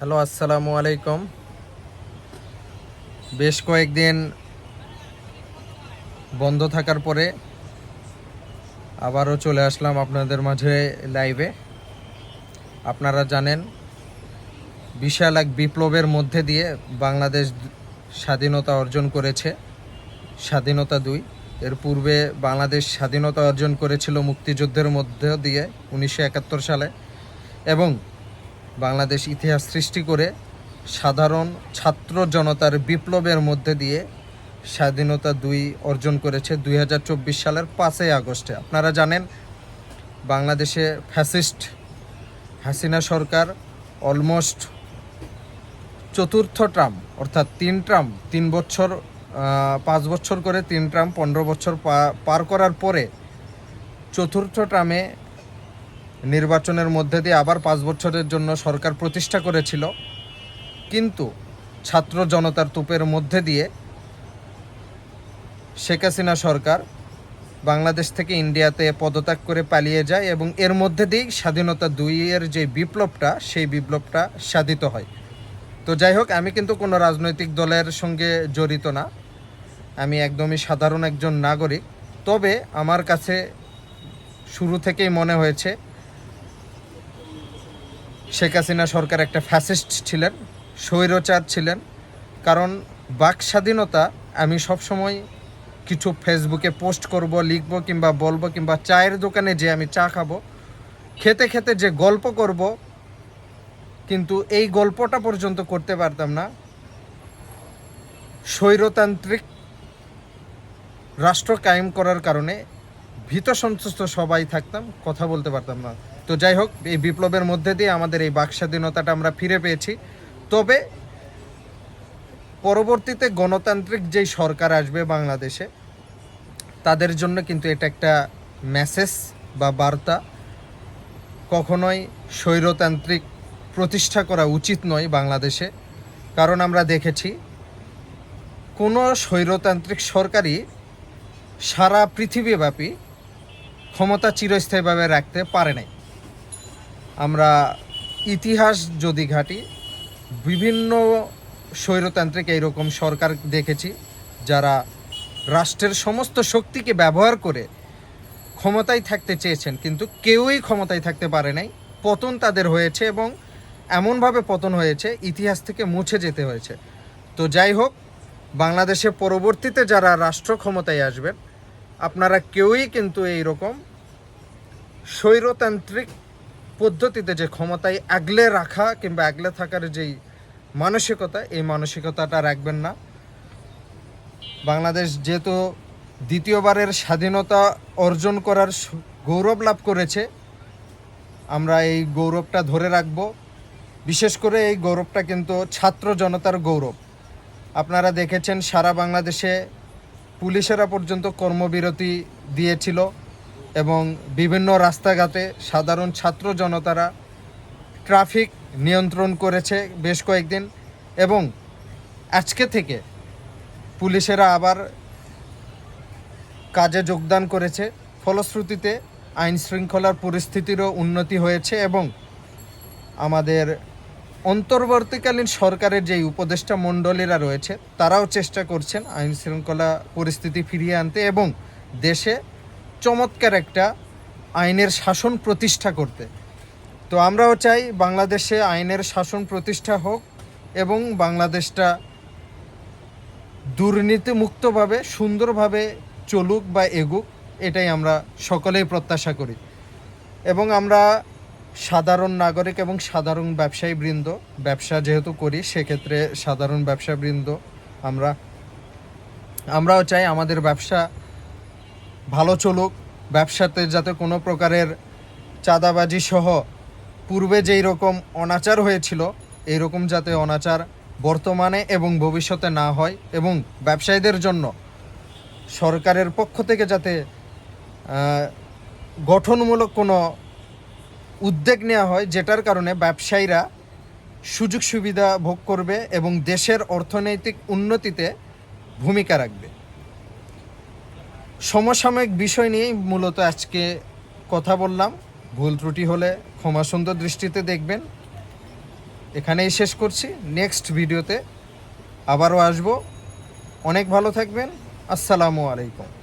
Hello, আসসালামু আলাইকুম। বেশ কয়েকদিন বন্ধ থাকার পরে আবারও চলে আসলাম আপনাদের মাঝে লাইভে আপনারা জানেন, বিশাল এক বিপ্লবের মধ্যে দিয়ে বাংলাদেশ স্বাধীনতা অর্জন করেছে। স্বাধীনতা দুই। এর পূর্বে বাংলাদেশ স্বাধীনতা অর্জন করেছিল মুক্তিযুদ্ধের মধ্য দিয়ে উনিশশো একাত্তর সালে। এবং বাংলাদেশ ইতিহাস সৃষ্টি করে সাধারণ ছাত্র জনতার বিপ্লবের মধ্যে দিয়ে স্বাধীনতা দুই অর্জন করেছে দুই হাজার চব্বিশ সালের পাঁচই আগস্টে। আপনারা জানেন, বাংলাদেশে ফ্যাসিস্ট হাসিনা সরকার অলমোস্ট চতুর্থ ট্রাম অর্থাৎ তিন ট্রাম তিন বছর পাঁচ বছর করে তিন ট্রাম পনেরো বছর পার করার পরে চতুর্থ ট্রামে নির্বাচনের মধ্যে দিয়ে আবার পাঁচ বছরের জন্য সরকার প্রতিষ্ঠা করেছিল। কিন্তু ছাত্র জনতার তুপের মধ্যে দিয়ে শেখ হাসিনা সরকার বাংলাদেশ থেকে ইন্ডিয়াতে পদত্যাগ করে পালিয়ে যায় এবং এর মধ্যে দিয়েই স্বাধীনতা দুইয়ের যে বিপ্লবটা, সেই বিপ্লবটা সাধিত হয়। তো যাই হোক, আমি কিন্তু কোনো রাজনৈতিক দলের সঙ্গে জড়িত না। আমি একদমই সাধারণ একজন নাগরিক। তবে আমার কাছে শুরু থেকেই মনে হয়েছে শেখ হাসিনা সরকার একটা ফ্যাসিস্ট ছিলেন, স্বৈরচার ছিলেন। কারণ বাক স্বাধীনতা আমি সবসময় কিছু ফেসবুকে পোস্ট করব, লিখব কিংবা বলব কিংবা চায়ের দোকানে যে আমি চা খাব, খেতে খেতে যে গল্প করব, কিন্তু এই গল্পটা পর্যন্ত করতে পারতাম না। স্বৈরতান্ত্রিক রাষ্ট্র কায়েম করার কারণে ভীত সন্তুষ্ট সবাই থাকতাম, কথা বলতে পারতাম না। তো যাই হোক, এই বিপ্লবের মধ্যে দিয়ে আমাদের এই বাক স্বাধীনতাটা আমরা ফিরে পেয়েছি। তবে পরবর্তীতে গণতান্ত্রিক যেই সরকার আসবে বাংলাদেশে, তাদের জন্য কিন্তু এটা একটা মেসেজ বা বার্তা। কখনোই স্বৈরতান্ত্রিক প্রতিষ্ঠা করা উচিত নয় বাংলাদেশে। কারণ আমরা দেখেছি, কোনো স্বৈরতান্ত্রিক সরকারই সারা পৃথিবীব্যাপী ক্ষমতা চিরস্থায়ীভাবে রাখতে পারে নাই। আমরা ইতিহাস যদি ঘাটি, বিভিন্ন স্বৈরতান্ত্রিক এইরকম সরকার দেখেছি, যারা রাষ্ট্রের সমস্ত শক্তিকে ব্যবহার করে ক্ষমতায় থাকতে চেয়েছেন, কিন্তু কেউই ক্ষমতায় থাকতে পারে নাই। পতন তাদের হয়েছে এবং এমনভাবে পতন হয়েছে, ইতিহাস থেকে মুছে যেতে হয়েছে। তো যাই হোক, বাংলাদেশে পরবর্তীতে যারা রাষ্ট্র ক্ষমতায় আসবেন, আপনারা কেউই কিন্তু এই রকম স্বৈরতান্ত্রিক পদ্ধতিতে যে ক্ষমতায় আগলে রাখা কিংবা আগলে থাকার যেই মানসিকতা, এই মানসিকতাটা রাখবেন না। বাংলাদেশ যেহেতু দ্বিতীয়বারের স্বাধীনতা অর্জন করার গৌরব লাভ করেছে, আমরা এই গৌরবটা ধরে রাখব। বিশেষ করে এই গৌরবটা কিন্তু ছাত্র জনতার গৌরব। আপনারা দেখেছেন সারা বাংলাদেশে পুলিশেরা পর্যন্ত কর্মবিরতি দিয়েছিল। এবং বিভিন্ন রাস্তাঘাটে সাধারণ ছাত্র জনতারা ট্রাফিক নিয়ন্ত্রণ করেছে বেশ কয়েকদিন এবং আজকে থেকে পুলিশেরা আবার কাজে যোগদান করেছে। ফলশ্রুতিতে আইন শৃঙ্খলার পরিস্থিতিরও উন্নতি হয়েছে এবং আমাদের অন্তর্বর্তীকালীন সরকারের যে উপদেষ্টা মণ্ডলীরা রয়েছে, তারাও চেষ্টা করছেন আইন শৃঙ্খলা পরিস্থিতি ফিরিয়ে আনতে এবং দেশে চমৎকার একটা আইনের শাসন প্রতিষ্ঠা করতে। তো আমরাও চাই বাংলাদেশে আইনের শাসন প্রতিষ্ঠা হোক এবং বাংলাদেশটা দুর্নীতিমুক্তভাবে, সুন্দরভাবে চলুক বা এগুক, এটাই আমরা সকলেই প্রত্যাশা করি। এবং আমরা সাধারণ নাগরিক এবং সাধারণ ব্যবসায়ী বৃন্দ ব্যবসা যেহেতু করি, সেক্ষেত্রে সাধারণ ব্যবসা বৃন্দ আমরা, আমরাও চাই আমাদের ব্যবসা ভালো চলুক, ব্যবসাতে যাতে কোনো প্রকারের চাঁদাবাজি সহ পূর্বে যেই রকম অনাচার হয়েছিল, এই রকম যাতে অনাচার বর্তমানে এবং ভবিষ্যতে না হয় এবং ব্যবসায়ীদের জন্য সরকারের পক্ষ থেকে যাতে গঠনমূলক কোনো উদ্যোগ নেওয়া হয়, যেটার কারণে ব্যবসায়ীরা সুযোগ সুবিধা ভোগ করবে এবং দেশের অর্থনৈতিক উন্নতিতে ভূমিকা রাখবে। সমসাময়িক বিষয় নিয়েই মূলত আজকে কথা বললাম। ভুল ত্রুটি হলে ক্ষমা সুন্দর দৃষ্টিতে দেখবেন। এখানেই শেষ করছি। নেক্সট ভিডিওতে আবারও আসব। অনেক ভালো থাকবেন। আসসালামু আলাইকুম।